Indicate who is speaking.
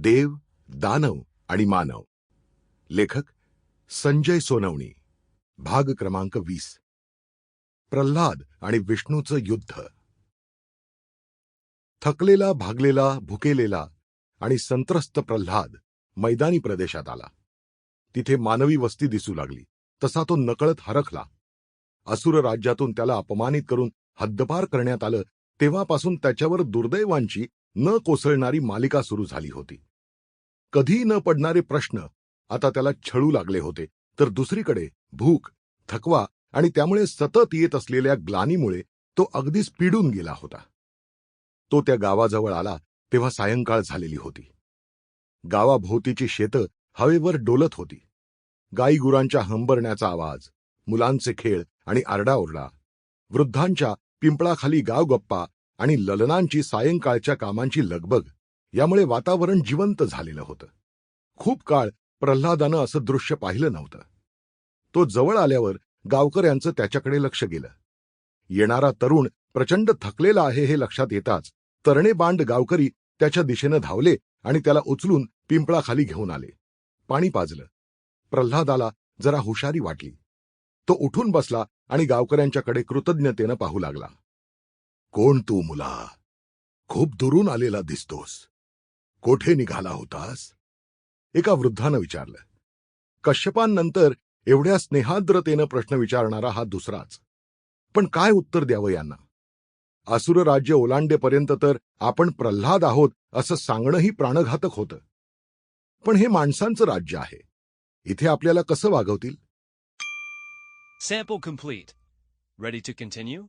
Speaker 1: देव दानव आणि मानव. लेखक संजय सोनवणी. भाग क्रमांक वीस. प्रल्हाद आणि विष्णूचं युद्ध. थकलेला भागलेला भुकेलेला आणि संत्रस्त प्रल्हाद मैदानी प्रदेशात आला. तिथे मानवी वस्ती दिसू लागली. तसा तो नकळत हरखला. असुर राज्यातून त्याला अपमानित करून हद्दपार करण्यात आलं तेव्हापासून त्याच्यावर दुर्दैवांची न कोसळणारी मालिका सुरू झाली होती. कधी न पडणारे प्रश्न आता त्याला छळू लागले होते. तर दुसरीकडे भूक थकवा आणि त्यामुळे सतत येत असलेल्या ग्लानीमुळे तो अगदीच पिडून गेला होता. तो त्या गावाजवळ आला तेव्हा सायंकाळ झालेली होती. गावाभोवतीची शेतं हवेवर डोलत होती. गाईगुरांच्या हंबरण्याचा आवाज मुलांचे खेळ आणि आरडाओरडा वृद्धांच्या पिंपळाखाली गावगप्पा आणि ललनांची सायंकाळच्या कामांची लगबग यामुळे वातावरण जिवंत झालेलं होतं. खूप काळ प्रल्हादानं असं दृश्य पाहिलं नव्हतं. तो जवळ आल्यावर गावकऱ्यांचं त्याच्याकडे लक्ष गेलं. येणारा तरुण प्रचंड थकलेला आहे हे लक्षात येताच तरणे बांड गावकरी त्याच्या दिशेनं धावले आणि त्याला उचलून पिंपळाखाली घेऊन आले. पाणी पाजलं. प्रल्हादाला जरा हुशारी वाटली. तो उठून बसला आणि गावकऱ्यांच्याकडे कृतज्ञतेनं पाहू लागला. कोण तू मुला? खूप दुरून आलेला दिसतोस. कोठे निघाला होतास? एका वृद्धानं विचारलं. कश्यपांनंतर एवढ्या स्नेहाद्रतेनं प्रश्न विचारणारा हा दुसराच. पण काय उत्तर द्यावं यांना? असुर राज्य ओलांडेपर्यंत तर आपण प्रल्हाद आहोत असं सांगणंही प्राणघातक होतं. पण हे माणसांचं राज्य आहे. इथे आपल्याला कसं वागवतील?
Speaker 2: Sample complete. Ready to continue?